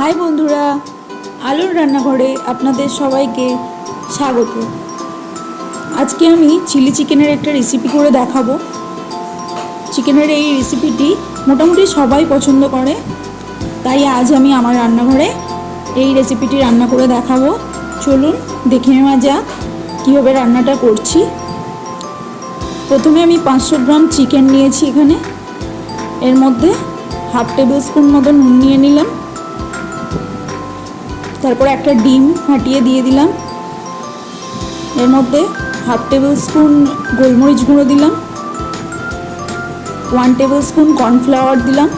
High বন্ধুরা, আলুর রান্নাঘরে আপনাদের সবাইকে স্বাগত। আজকে আমি চিলি চিকেনের একটা রেসিপি করে দেখাবো। চিকেনের এই রেসিপিটি মোটামুটি সবাই পছন্দ করে, তাই আজ আমি আমার রান্নাঘরে এই রেসিপিটি রান্না করে দেখাবো। চলুন দেখে নেওয়া যাক কীভাবে রান্নাটা করছি। প্রথমে আমি পাঁচশো গ্রাম চিকেন নিয়েছি এখানে। এর মধ্যে হাফ টেবিল স্পুন মতো নুন নিয়ে নিলাম। তারপর একটা ডিম ফাটিয়ে দিয়ে দিলাম। এর মধ্যে হাফ টেবিল স্পুন গোলমরিচ গুঁড়ো দিলাম। ওয়ান টেবিল স্পুন কর্নফ্লাওয়ার দিলাম।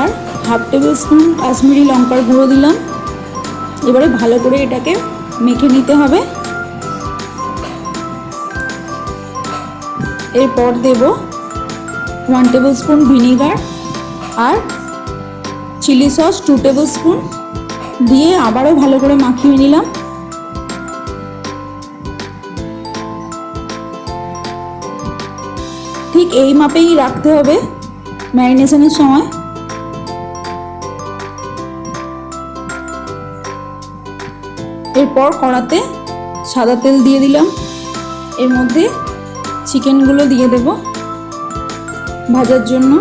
আর হাফ টেবিল স্পুন কাশ্মীরি লঙ্কার গুঁড়ো দিলাম। এবারে ভালো করে এটাকে মেখে নিতে হবে। এরপর দেব ওয়ান টেবিল স্পুন ভিনিগার আর chilli sauce two tablespoon দিয়ে আবারও ভালো করে মাখিয়ে নিলাম। ঠিক এই মাপেই রাখতে হবে ম্যারিনেশনের সময়। এরপর কড়াতে সাদা তেল দিয়ে দিলাম। এর মধ্যে চিকেনগুলো দিয়ে দেব। ভাজার জন্য।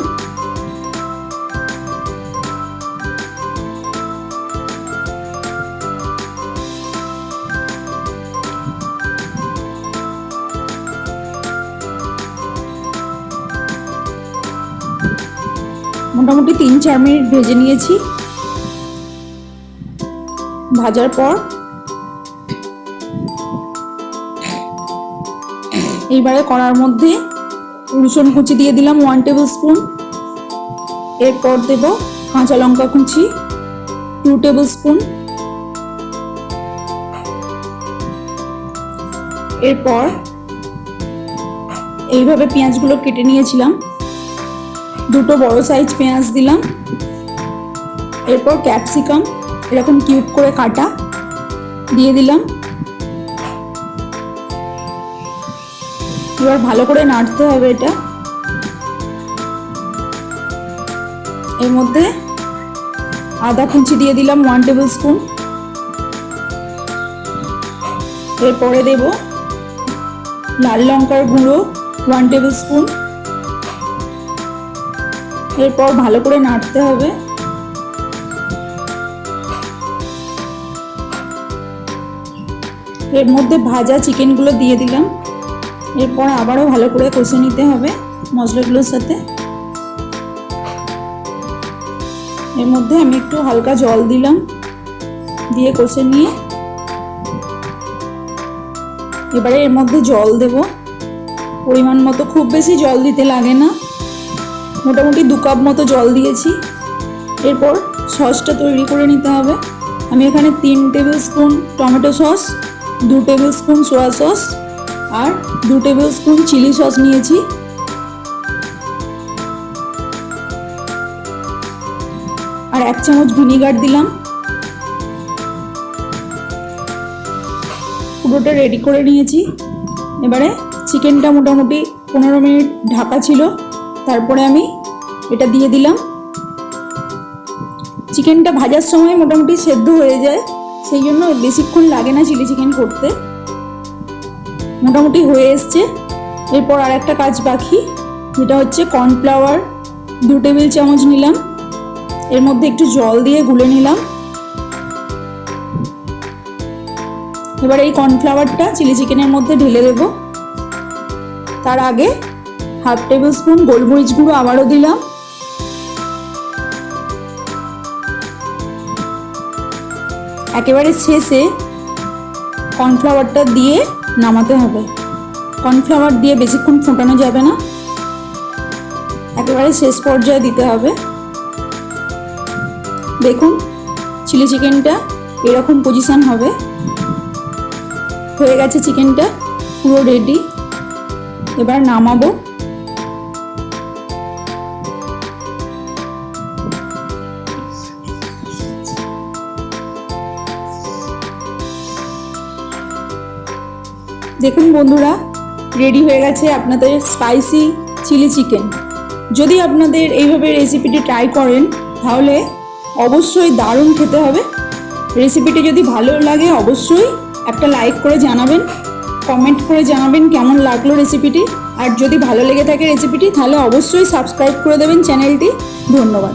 মোটামুটি তিন চার মিনিট ভেজে নিয়েছি। ভাজার পর এইবারে কড়ার মধ্যে রসুন কুচি দিয়ে দিলাম ওয়ান টেবিল স্পুন এরপর দেব কাঁচা লঙ্কা কুচি টু টেবিল স্পুন এরপর এইভাবে পেঁয়াজগুলো কেটে নিয়েছিলাম। দুটো বড় সাইজ পেঁয়াজ দিলাম। এরপর ক্যাপসিকাম এরকম কিউব করে কাটা, দিয়ে দিলাম। এবার ভালো করে নাড়তে হবে এটা। এর মধ্যে আদা কুচি দিয়ে দিলাম ওয়ান টেবিল স্পুন এরপরে দেব লাল লঙ্কার গুঁড়ো ওয়ান টেবিল স্পুন এরপর ভালো করে নাড়তে হবে। এর মধ্যে ভাজা চিকেনগুলো দিয়ে দিলাম। এরপর আবারও ভালো করে কষে নিতে হবে মশলাগুলোর সাথে। এর মধ্যে আমি একটু হালকা জল দিলাম দিয়ে কষে নিয়ে। এবারে এর মধ্যে জল দেব। পরিমাণ মতো খুব বেশি জল দিতে লাগে না। মোটামুটি দু কাপ মতো জল দিয়েছি। এরপর সসটা তৈরি করে নিতে হবে। আমি এখানে তিন টেবিল স্পুন টমেটো সস, দু টেবিল স্পুন সোয়া সস আর দু টেবিল স্পুন চিলি সস নিয়েছি। আর এক চামচ ভিনিগার দিলাম। পুরোটা রেডি করে নিয়েছি। এবারে চিকেনটা মোটামুটি পনেরো মিনিট ঢাকা ছিল। তারপরে আমি এটা দিয়ে দিলাম। চিকেনটা ভাজার সময় মোটামুটি সেদ্ধ হয়ে যায়, সেই জন্য বেশিক্ষণ লাগে না চিলি চিকেন করতে। মোটামুটি হয়ে এসছে। এরপর আর একটা কাজ বাকি, যেটা হচ্ছে কর্নফ্লাওয়ার। দু টেবিল চামচ নিলাম। এর মধ্যে একটু জল দিয়ে গুলে নিলাম। এবার এই কর্নফ্লাওয়ারটা চিলি চিকেনের মধ্যে ঢেলে দেব। তার আগে হাফ টেবিল স্পুন গোলমরিচ গুঁড়ো আবারও দিলাম। একেবারে শেষে কর্নফ্লাওয়ারটা দিয়ে নামাতে হবে। কর্নফ্লাওয়ার দিয়ে বেশিক্ষণ ফোটানো যাবে না। একেবারে শেষ পর্যায়ে দিতে হবে। দেখুন, চিলি চিকেনটা এরকম পজিশান হবে। হয়ে গেছে চিকেনটা পুরো রেডি এবার নামাবো। দেখুন বন্ধুরা রেডি হয়ে গেছে আপনাদের স্পাইসি চিলি চিকেন যদি আপনাদের এইভাবে রেসিপিটি ট্রাই করেন, তাহলে অবশ্যই দারুণ খেতে হবে। রেসিপিটি যদি ভালো লাগে, অবশ্যই একটা লাইক করে জানাবেন কমেন্ট করে জানাবেন কেমন লাগল রেসিপিটি আর যদি ভালো লেগে থাকে রেসিপিটি তাহলে অবশ্যই সাবস্ক্রাইব করে দেবেন চ্যানেলটি ধন্যবাদ।